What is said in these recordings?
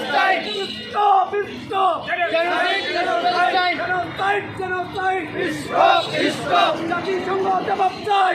stop! Genocide, genocide. Genocide, genocide! Stop, stop. জাতিসংঘ জবাব চাই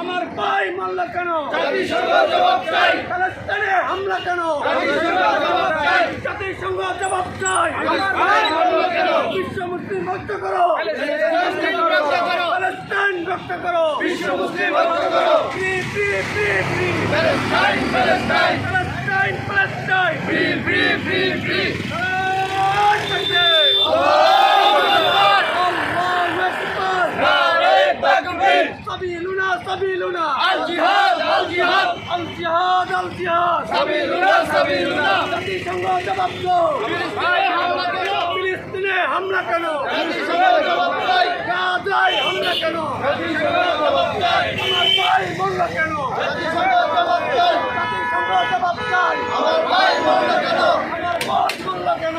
আমার ভাই মারল কেন জাতিসংঘ জবাব চাই প্যালেস্তাইনে হামলা কেন জাতিসংঘ জবাব চাই জাতিসংঘ জবাব চাই আমার ভাই মারল কেন? বিশ্ব মুসলিম রক্ত করো। প্যালেস্তাইন রক্ত করো বিশ্ব মুসলিম রক্ষা করো। Free Palestine Palestine Palestine Palestine জাতিসংঘ জবাব দাও ফিলিস্তিনে হামলা কেন চাই গাজায় হামলা কেন জাতিসংঘ জবাব চাই আমার ভাই মরল কেন জাতিসংঘ জবাব চাই জাতিসংঘ জবাব চাই আমার ভাই মারল কেন আমার বোন মরল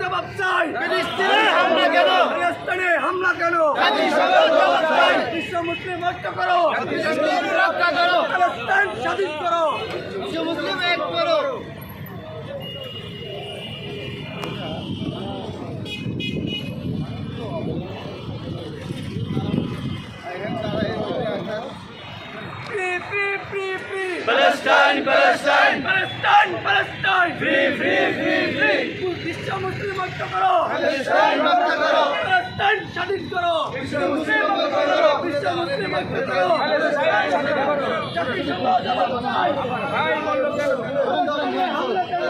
জবাব চাই। ফিলিস্তিনে হামলা কেন? ফিলিস্তিনে হামলা কেন? বিশ্ব মুসলিম ঐক্য করো। রক্ষা করো। প্যালেস্তাইন স্বাধীন করো। বিশ্ব মুসলিম এক করো। Free free free free. Palestine Palestine Palestine বিশ্ব মুসলিম ঐক্য করো। প্যালেস্টাইন করো। স্বাধীন করো। বিশ্ব মুসলিম রক্ষা করো। বিশ্ব মুসলিম ঐক্য করো। জাতিসংঘ জবাব চাই হামলা কেন